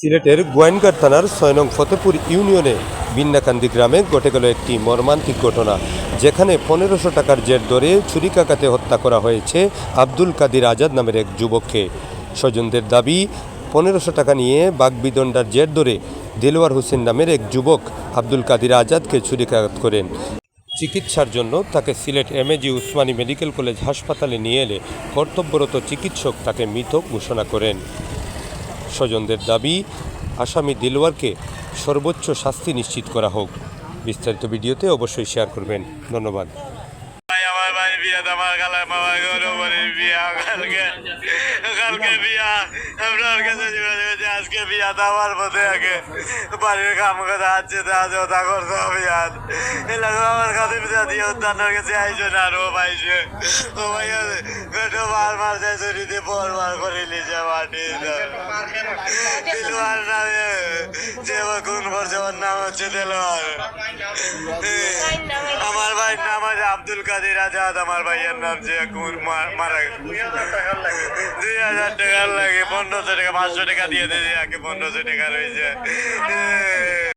সিলেটের গোয়েনঘাট থানার ছয় নং ফতেপুর ইউনিয়নে বিন্নাকান্দি গ্রামে ঘটে গেল একটি মর্মান্তিক ঘটনা, যেখানে পনেরোশো টাকার জের ধরে ছুরিকাঘাতে হত্যা করা হয়েছে আব্দুল কাদির আজাদ নামের এক যুবককে। স্বজনদের দাবি, পনেরোশো টাকা নিয়ে বাগবিদণ্ডার জের ধরে দেলোয়ার হোসেন নামের এক যুবক আব্দুল কাদির আজাদকে ছুরিকাঘাত করেন। চিকিৎসার জন্য তাকে Sylhet MAG Osmani medical college হাসপাতালে নিয়ে এলে কর্তব্যরত চিকিৎসক তাকে মৃত ঘোষণা করেন। স্বজনদের দাবি, আসামি দিলওয়ারকে সর্বোচ্চ শাস্তি নিশ্চিত করা হোক। বিস্তারিত ভিডিওতে অবশ্যই শেয়ার করবেন। ধন্যবাদ। বিয়া আমার খালা মামা গৌরবরের বিয়া, কালকে কালকে বিয়া। আপনার কাছে আজকে বিয়া দেওয়ার মধ্যে আগে। বাড়ির কাম কথা আছে আছে ওটা করতে হবে আর। এলাকা আমার কাছে বিয়া দিয়ে উদ্যানের কাছে আইসো না, আরও পাইছে ও ভাই বেটো করে যে করছে ওর নাম হচ্ছে দিলওয়ার আব্দুল কাদের আজাদ, আমার ভাইয়ের নাম যে এখন মারা গেছে। দুই হাজার টাকার লাগে, পনেরোশো টাকা, পাঁচশো টাকা দিয়ে দিয়ে আগে পনেরোশো টাকা রয়েছে।